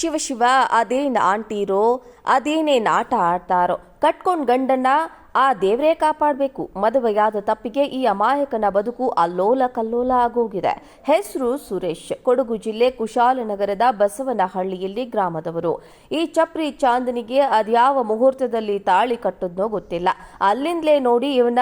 ಶಿವ ಶಿವ ಅದೇನು ಆಂಟಿರೋ ಅದೇನೇನು ಆಟ ಆಡ್ತಾರೋ. ಕಟ್ಕೊಂಡು ಗಂಡನ್ನ ಆ ದೇವರೇ ಕಾಪಾಡಬೇಕು. ಮದುವೆಯಾದ ತಪ್ಪಿಗೆ ಈ ಅಮಾಯಕನ ಬದುಕು ಅಲ್ಲೋಲ ಕಲ್ಲೋಲ ಆಗೋಗಿದೆ. ಹೆಸರು ಸುರೇಶ್. ಕೊಡಗು ಜಿಲ್ಲೆ ಕುಶಾಲನಗರದ ಬಸವನಹಳ್ಳಿಯಲ್ಲಿ ಗ್ರಾಮದವರು. ಈ ಚಪ್ರಿ ಚಾಂದನಿಗೆ ಅದ್ಯಾವ ಮುಹೂರ್ತದಲ್ಲಿ ತಾಳಿ ಕಟ್ಟದ್ನೋ ಗೊತ್ತಿಲ್ಲ. ಅಲ್ಲಿಂದಲೇ ನೋಡಿ ಇವನ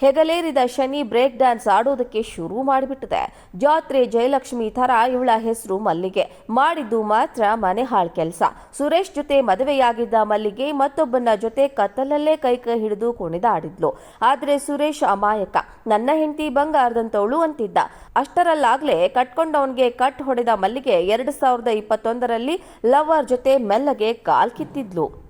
ಹೆಗಲೇರಿದ ಶನಿ ಬ್ರೇಕ್ ಡ್ಯಾನ್ಸ್ ಆಡೋದಕ್ಕೆ ಶುರು ಮಾಡಿಬಿಟ್ಟಿದೆ. ಜಾತ್ರೆ ಜಯಲಕ್ಷ್ಮಿ ಥರ ಇವಳ ಹೆಸರು ಮಲ್ಲಿಗೆ. ಮಾಡಿದ್ದು ಮಾತ್ರ ಮನೆ ಹಾಳ್ ಕೆಲಸ. ಸುರೇಶ್ ಜೊತೆ ಮದುವೆಯಾಗಿದ್ದ ಮಲ್ಲಿಗೆ ಮತ್ತೊಬ್ಬನ ಜೊತೆ ಕತ್ತಲಲ್ಲೇ ಕೈ ಕೈ ಹಿಡಿದು ಕುಣಿದಾಡಿದ್ಲು. ಆದ್ರೆ ಸುರೇಶ್ ಅಮಾಯಕ. ನನ್ನ ಹೆಂಡತಿ ಬಂಗಾರದಂತವಳು ಅಂತಿದ್ದ. ಅಷ್ಟರಲ್ಲಾಗ್ಲೇ ಕಟ್ಕೊಂಡವನಿಗೆ ಕಟ್ ಹೊಡೆದ ಮಲ್ಲಿಗೆ ಎರಡು ಸಾವಿರದ ಇಪ್ಪತ್ತೊಂದರಲ್ಲಿ ಲವರ್ ಜೊತೆ ಮೆಲ್ಲಗೆ ಕಾಲ್ ಕಿತ್ತಿದ್ಲು.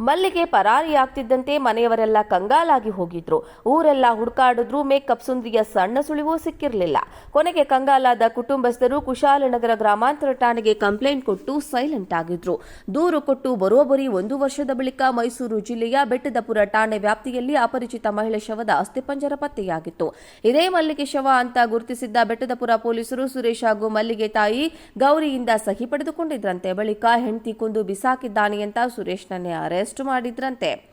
ಮಲ್ಲಿಗೆ ಪರಾರಿಯಾಗ್ತಿದ್ದಂತೆ ಮನೆಯವರೆಲ್ಲ ಕಂಗಾಲಾಗಿ ಹೋಗಿದ್ರು. ಊರೆಲ್ಲ ಹುಡುಕಾಡಿದ್ರು, ಮೇಕಪ್ ಸುಂದರಿಯ ಸಣ್ಣ ಸುಳಿವು ಸಿಕ್ಕಿರಲಿಲ್ಲ. ಕೊನೆಗೆ ಕಂಗಾಲಾದ ಕುಟುಂಬಸ್ಥರು ಕುಶಾಲನಗರ ಗ್ರಾಮಾಂತರ ಠಾಣೆಗೆ ಕಂಪ್ಲೇಂಟ್ ಕೊಟ್ಟು ಸೈಲೆಂಟ್ ಆಗಿದ್ರು. ದೂರು ಕೊಟ್ಟು ಬರೋಬರಿ ಒಂದು ವರ್ಷದ ಬಳಿಕ ಮೈಸೂರು ಜಿಲ್ಲೆಯ ಬೆಟ್ಟದಪುರ ಠಾಣೆ ವ್ಯಾಪ್ತಿಯಲ್ಲಿ ಅಪರಿಚಿತ ಮಹಿಳೆ ಶವದ ಅಸ್ಥಿಪಂಜರ ಪತ್ತೆಯಾಗಿತ್ತು. ಇದೇ ಮಲ್ಲಿಗೆ ಶವ ಅಂತ ಗುರುತಿಸಿದ್ದ ಬೆಟ್ಟದಪುರ ಪೊಲೀಸರು ಸುರೇಶ್ ಹಾಗೂ ಮಲ್ಲಿಗೆ ತಾಯಿ ಗೌರಿಯಿಂದ ಸಹಿ ಪಡೆದುಕೊಂಡಿದ್ರಂತೆ. ಬಳಿಕ ಹೆಂಡತಿ ಕೊಂದು ಬಿಸಾಕಿದ್ದಾನೆ ಅಂತ ಸುರೇಶ್ನನ್ನೇ ಅರೆಸ್ಟ್ ಮಾಡಿದ್ರಂತೆ.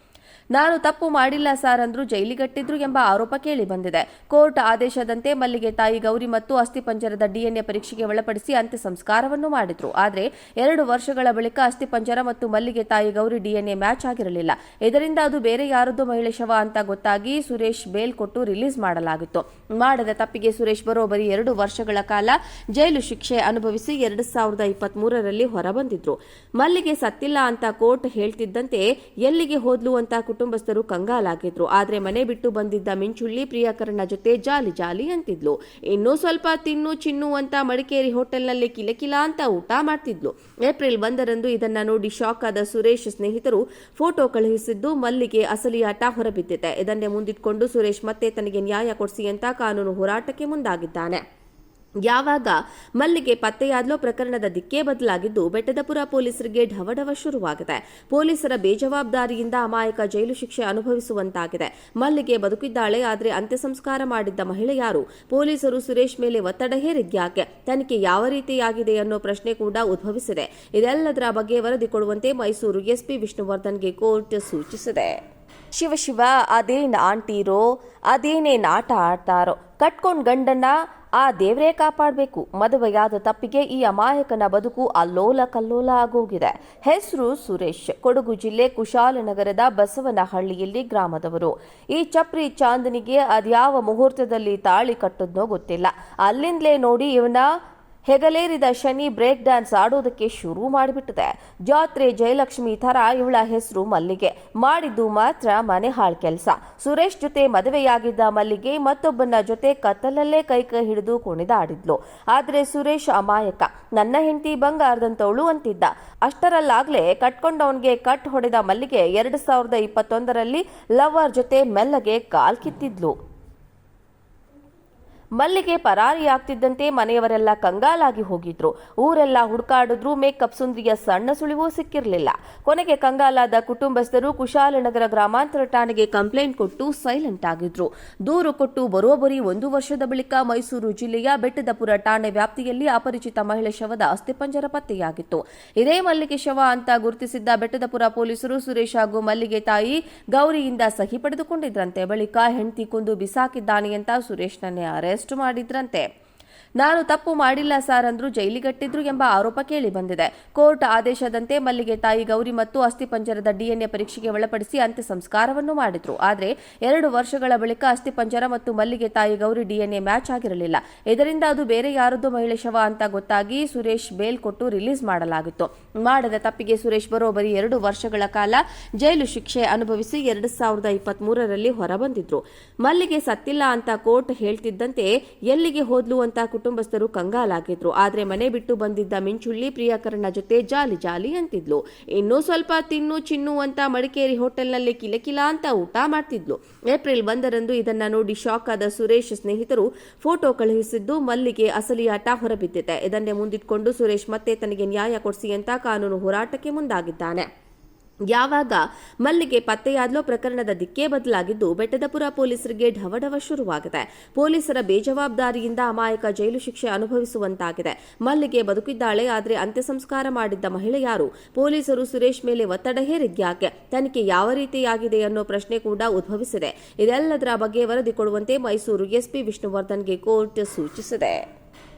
ನಾನು ತಪ್ಪು ಮಾಡಿಲ್ಲ ಸಾರ್ ಅಂದ್ರು ಜೈಲಿಗಟ್ಟಿದ್ರು ಎಂಬ ಆರೋಪ ಕೇಳಿ ಬಂದಿದೆ. ಕೋರ್ಟ್ ಆದೇಶದಂತೆ ಮಲ್ಲಿಗೆ ತಾಯಿ ಗೌರಿ ಮತ್ತು ಅಸ್ಥಿಪಂಜರದ ಡಿಎನ್ಎ ಪರೀಕ್ಷೆಗೆ ಒಳಪಡಿಸಿ ಅಂತ್ಯ ಸಂಸ್ಕಾರವನ್ನು ಮಾಡಿದ್ರು. ಆದರೆ ಎರಡು ವರ್ಷಗಳ ಬಳಿಕ ಅಸ್ಥಿಪಂಜರ ಮತ್ತು ಮಲ್ಲಿಗೆ ತಾಯಿ ಗೌರಿ ಡಿಎನ್ಎ ಮ್ಯಾಚ್ ಆಗಿರಲಿಲ್ಲ. ಇದರಿಂದ ಅದು ಬೇರೆ ಯಾರದ್ದು ಮಹಿಳೆ ಶವ ಅಂತ ಗೊತ್ತಾಗಿ ಸುರೇಶ್ ಬೇಲ್ ಕೊಟ್ಟು ರಿಲೀಸ್ ಮಾಡಲಾಗಿತ್ತು. ಮಾಡದ ತಪ್ಪಿಗೆ ಸುರೇಶ್ ಬರೋಬರಿ ಎರಡು ವರ್ಷಗಳ ಕಾಲ ಜೈಲು ಶಿಕ್ಷೆ ಅನುಭವಿಸಿ ಎರಡು ಸಾವಿರದ ಇಪ್ಪತ್ತ್ ಮೂರರಲ್ಲಿ ಹೊರಬಂದಿದ್ರು. ಮಲ್ಲಿಗೆ ಸತ್ತಿಲ್ಲ ಅಂತ ಕೋರ್ಟ್ ಹೇಳ್ತಿದ್ದಂತೆ ಎಲ್ಲಿಗೆ ಹೋದ್ಲು ಅಂತ ಕುಟುಂಬಸ್ಥರು ಕಂಗಾಲಾಗಿದ್ರು ಆದ್ರೆ ಮನೆ ಬಿಟ್ಟು ಬಂದಿದ್ದ ಮಿಂಚುಳ್ಳಿ ಪ್ರಿಯಕರನ ಜೊತೆ ಜಾಲಿ ಜಾಲಿ ಅಂತಿದ್ಲು. ಇನ್ನೂ ಸ್ವಲ್ಪ ತಿನ್ನು ಚಿನ್ನು ಅಂತ ಮಡಿಕೇರಿ ಹೋಟೆಲ್ನಲ್ಲಿ ಕಿಲಕಿಲ ಅಂತ ಊಟ ಮಾಡ್ತಿದ್ಲು. ಏಪ್ರಿಲ್ ಒಂದರಂದು ಇದನ್ನ ನೋಡಿ ಶಾಕ್ ಆದ ಸುರೇಶ್ ಸ್ನೇಹಿತರು ಫೋಟೋ ಕಳುಹಿಸಿದ್ದು ಮಲ್ಲಿಗೆ ಅಸಲಿಯಾಟ ಹೊರಬಿದ್ದಿದೆ. ಇದನ್ನೇ ಮುಂದಿಟ್ಕೊಂಡು ಸುರೇಶ್ ಮತ್ತೆ ತನಗೆ ನ್ಯಾಯ ಕೊಡಿಸಿ ಅಂತ ಕಾನೂನು ಹೋರಾಟಕ್ಕೆ ಮುಂದಾಗಿದ್ದಾನೆ. ಯಾವಾಗ ಮಲ್ಲಿಗೆ ಪತ್ತೆಯಾದ್ಲೋ ಪ್ರಕರಣದ ದಿಕ್ಕೇ ಬದಲಾಗಿದ್ದು ಬೆಟ್ಟದಪುರ ಪೊಲೀಸರಿಗೆ ಢವಢವ ಶುರುವಾಗಿದೆ. ಪೊಲೀಸರ ಬೇಜವಾಬ್ದಾರಿಯಿಂದ ಅಮಾಯಕ ಜೈಲು ಶಿಕ್ಷೆ ಅನುಭವಿಸುವಂತಾಗಿದೆ. ಮಲ್ಲಿಗೆ ಬದುಕಿದ್ದಾಳೆ, ಆದರೆ ಅಂತ್ಯ ಸಂಸ್ಕಾರ ಮಾಡಿದ್ದ ಮಹಿಳೆ ಯಾರು? ಪೊಲೀಸರು ಸುರೇಶ್ ಮೇಲೆ ಒತ್ತಡ ಹೇರಿದ್ಯಾಕೆ ತನಿಖೆ ಯಾವ ರೀತಿಯಾಗಿದೆ ಅನ್ನೋ ಪ್ರಶ್ನೆ ಕೂಡ ಉದ್ಭವಿಸಿದೆ. ಇದೆಲ್ಲದರ ಬಗ್ಗೆ ವರದಿ ಕೊಡುವಂತೆ ಮೈಸೂರು ಎಸ್ಪಿ ವಿಷ್ಣುವರ್ಧನ್ಗೆ ಕೋರ್ಟ್ ಸೂಚಿಸಿದೆ. ಶಿವ ಶಿವ, ಅದೇನ್ ಆಂಟಿರೋ ಅದೇನೇ ನಾಟ ಆಡ್ತಾರೋ? ಕಟ್ಕೊಂಡು ಗಂಡನ್ನ ಆ ದೇವರೇ ಕಾಪಾಡಬೇಕು. ಮದುವೆಯಾದ ತಪ್ಪಿಗೆ ಈ ಅಮಾಯಕನ ಬದುಕು ಅಲ್ಲೋಲ ಕಲ್ಲೋಲ ಆಗೋಗಿದೆ. ಹೆಸರು ಸುರೇಶ್. ಕೊಡಗು ಜಿಲ್ಲೆ ಕುಶಾಲನಗರದ ಬಸವನಹಳ್ಳಿಯಲ್ಲಿ ಗ್ರಾಮದವರು. ಈ ಚಪ್ರಿ ಚಾಂದನಿಗೆ ಅದ್ಯಾವ ಮುಹೂರ್ತದಲ್ಲಿ ತಾಳಿ ಕಟ್ಟದ್ನೋ ಗೊತ್ತಿಲ್ಲ. ಅಲ್ಲಿಂದಲೇ ನೋಡಿ ಇವನ ಹೆಗಲೇರಿದ ಶನಿ ಬ್ರೇಕ್ ಡ್ಯಾನ್ಸ್ ಆಡೋದಕ್ಕೆ ಶುರು ಮಾಡಿಬಿಟ್ಟಿದೆ. ಜಾತ್ರೆ ಜಯಲಕ್ಷ್ಮಿ ಥರ ಇವಳ ಹೆಸರು ಮಲ್ಲಿಗೆ. ಮಾಡಿದ್ದು ಮಾತ್ರ ಮನೆ ಹಾಳ್ ಕೆಲಸ. ಸುರೇಶ್ ಜೊತೆ ಮದುವೆಯಾಗಿದ್ದ ಮಲ್ಲಿಗೆ ಮತ್ತೊಬ್ಬನ ಜೊತೆ ಕತ್ತಲಲ್ಲೇ ಕೈ ಕೈ ಹಿಡಿದು ಕುಣಿದಾಡಿದ್ಲು. ಆದ್ರೆ ಸುರೇಶ್ ಅಮಾಯಕ. ನನ್ನ ಹೆಂಡತಿ ಬಂಗಾರದಂತವಳು ಅಂತಿದ್ದ. ಅಷ್ಟರಲ್ಲಾಗ್ಲೇ ಕಟ್ಕೊಂಡವನಿಗೆ ಕಟ್ ಹೊಡೆದ ಮಲ್ಲಿಗೆ ಎರಡು ಸಾವಿರದ ಇಪ್ಪತ್ತೊಂದರಲ್ಲಿ ಲವರ್ ಜೊತೆ ಮೆಲ್ಲಗೆ ಕಾಲ್ ಕಿತ್ತಿದ್ಲು. ಮಲ್ಲಿಗೆ ಪರಾರಿಯಾಗ್ತಿದ್ದಂತೆ ಮನೆಯವರೆಲ್ಲ ಕಂಗಾಲಾಗಿ ಹೋಗಿದ್ರು. ಊರೆಲ್ಲ ಹುಡುಕಾಡಿದ್ರು ಮೇಕಪ್ ಸುಂದ್ರಿಯ ಸಣ್ಣ ಸುಳಿವು ಸಿಕ್ಕಿರಲಿಲ್ಲ. ಕೊನೆಗೆ ಕಂಗಾಲಾದ ಕುಟುಂಬಸ್ಥರು ಕುಶಾಲನಗರ ಗ್ರಾಮಾಂತರ ಠಾಣೆಗೆ ಕಂಪ್ಲೇಂಟ್ ಕೊಟ್ಟು ಸೈಲೆಂಟ್ ಆಗಿದ್ರು. ದೂರು ಕೊಟ್ಟು ಬರೋಬ್ಬರಿ ಒಂದು ವರ್ಷದ ಬಳಿಕ ಮೈಸೂರು ಜಿಲ್ಲೆಯ ಬೆಟ್ಟದಪುರ ಠಾಣೆ ವ್ಯಾಪ್ತಿಯಲ್ಲಿ ಅಪರಿಚಿತ ಮಹಿಳೆ ಶವದ ಅಸ್ಥಿಪಂಜರ ಪತ್ತೆಯಾಗಿತ್ತು. ಇದೇ ಮಲ್ಲಿಗೆ ಶವ ಅಂತ ಗುರುತಿಸಿದ್ದ ಬೆಟ್ಟದಪುರ ಪೊಲೀಸರು ಸುರೇಶ್ ಹಾಗೂ ಮಲ್ಲಿಗೆ ತಾಯಿ ಗೌರಿಯಿಂದ ಸಹಿ ಪಡೆದುಕೊಂಡಿದ್ರಂತೆ. ಬಳಿಕ ಹೆಂಡತಿ ಕೊಂದು ಬಿಸಾಕಿದ್ದಾನೆ ಅಂತ ಸುರೇಶ್ನನ್ನೇ ಅರೆಸ್ಟ್ ಮಾಡಿದ್ರಂತೆ. ನಾನು ತಪ್ಪು ಮಾಡಿಲ್ಲ ಸಾರ್ ಅಂದ್ರು ಜೈಲಿಗಟ್ಟಿದ್ರು ಎಂಬ ಆರೋಪ ಕೇಳಿ ಬಂದಿದೆ. ಕೋರ್ಟ್ ಆದೇಶದಂತೆ ಮಲ್ಲಿಗೆ ತಾಯಿ ಗೌರಿ ಮತ್ತು ಅಸ್ಥಿಪಂಜರದ ಡಿಎನ್ಎ ಪರೀಕ್ಷೆಗೆ ಒಳಪಡಿಸಿ ಅಂತ್ಯ ಸಂಸ್ಕಾರವನ್ನು ಮಾಡಿದ್ರು. ಆದರೆ ಎರಡು ವರ್ಷಗಳ ಬಳಿಕ ಅಸ್ಥಿಪಂಜರ ಮತ್ತು ಮಲ್ಲಿಗೆ ತಾಯಿ ಗೌರಿ ಡಿಎನ್ಎ ಮ್ಯಾಚ್ ಆಗಿರಲಿಲ್ಲ. ಇದರಿಂದ ಅದು ಬೇರೆ ಯಾರದ್ದು ಮಹಿಳೆ ಶವ ಅಂತ ಗೊತ್ತಾಗಿ ಸುರೇಶ್ ಬೇಲ್ ಕೊಟ್ಟು ರಿಲೀಸ್ ಮಾಡಲಾಗಿತ್ತು. ಮಾಡದ ತಪ್ಪಿಗೆ ಸುರೇಶ್ ಬರೋಬರಿ ಎರಡು ವರ್ಷಗಳ ಕಾಲ ಜೈಲು ಶಿಕ್ಷೆ ಅನುಭವಿಸಿ ಎರಡು ಸಾವಿರದ ಇಪ್ಪತ್ತ್ ಮೂರರಲ್ಲಿ ಹೊರಬಂದಿದ್ರು. ಮಲ್ಲಿಗೆ ಸತ್ತಿಲ್ಲ ಅಂತ ಕೋರ್ಟ್ ಹೇಳ್ತಿದ್ದಂತೆ ಎಲ್ಲಿಗೆ ಹೋದ್ಲು ಅಂತ ಕುಟುಂಬಸ್ಥರು ಕಂಗಾಲಾಗಿದ್ರು. ಆದ್ರೆ ಮನೆ ಬಿಟ್ಟು ಬಂದಿದ್ದ ಮಿಂಚುಳ್ಳಿ ಪ್ರಿಯಕರನ ಜೊತೆ ಜಾಲಿ ಜಾಲಿ ಅಂತಿದ್ಲು. ಇನ್ನೂ ಸ್ವಲ್ಪ ತಿನ್ನು ಚಿನ್ನು ಅಂತ ಮಡಿಕೇರಿ ಹೋಟೆಲ್ನಲ್ಲಿ ಕಿಲಕಿಲ ಅಂತ ಊಟ ಮಾಡ್ತಿದ್ಲು. ಏಪ್ರಿಲ್ ಒಂದರಂದು ಇದನ್ನ ನೋಡಿ ಶಾಕ್ ಆದ ಸುರೇಶ್ ಸ್ನೇಹಿತರು ಫೋಟೋ ಕಳುಹಿಸಿದ್ದು ಮಲ್ಲಿಗೆ ಅಸಲಿಯಾಟ ಹೊರಬಿದ್ದಿದೆ. ಇದನ್ನೇ ಮುಂದಿಟ್ಕೊಂಡು ಸುರೇಶ್ ಮತ್ತೆ ತನಗೆ ನ್ಯಾಯ ಕೊಡಿಸಿ ಅಂತ ಕಾನೂನು ಹೋರಾಟಕ್ಕೆ ಮುಂದಾಗಿದ್ದಾನೆ. ಯಾವಾಗ ಮಲ್ಲಿಗೆ ಪತ್ತೆಯಾದ್ಲೋ ಪ್ರಕರಣದ ದಿಕ್ಕೇ ಬದಲಾಗಿದ್ದು ಬೆಟ್ಟದಪುರ ಪೊಲೀಸರಿಗೆ ಢವಢವ ಶುರುವಾಗಿದೆ. ಪೊಲೀಸರ ಬೇಜವಾಬ್ದಾರಿಯಿಂದ ಅಮಾಯಕ ಜೈಲು ಶಿಕ್ಷೆ ಅನುಭವಿಸುವಂತಾಗಿದೆ. ಮಲ್ಲಿಗೆ ಬದುಕಿದ್ದಾಳೆ, ಆದರೆ ಅಂತ್ಯ ಸಂಸ್ಕಾರ ಮಾಡಿದ್ದ ಮಹಿಳೆ ಯಾರು? ಪೊಲೀಸರು ಸುರೇಶ್ ಮೇಲೆ ಒತ್ತಡ ಹೇರಿದ್ಯಾಕೆ ತನಿಖೆ ಯಾವ ರೀತಿಯಾಗಿದೆ ಅನ್ನೋ ಪ್ರಶ್ನೆ ಕೂಡ ಉದ್ಭವಿಸಿದೆ. ಇದೆಲ್ಲದರ ಬಗ್ಗೆ ವರದಿ ಕೊಡುವಂತೆ ಮೈಸೂರು ಎಸ್ಪಿ ವಿಷ್ಣುವರ್ಧನ್ಗೆ ಕೋರ್ಟ್ ಸೂಚಿಸಿದೆ.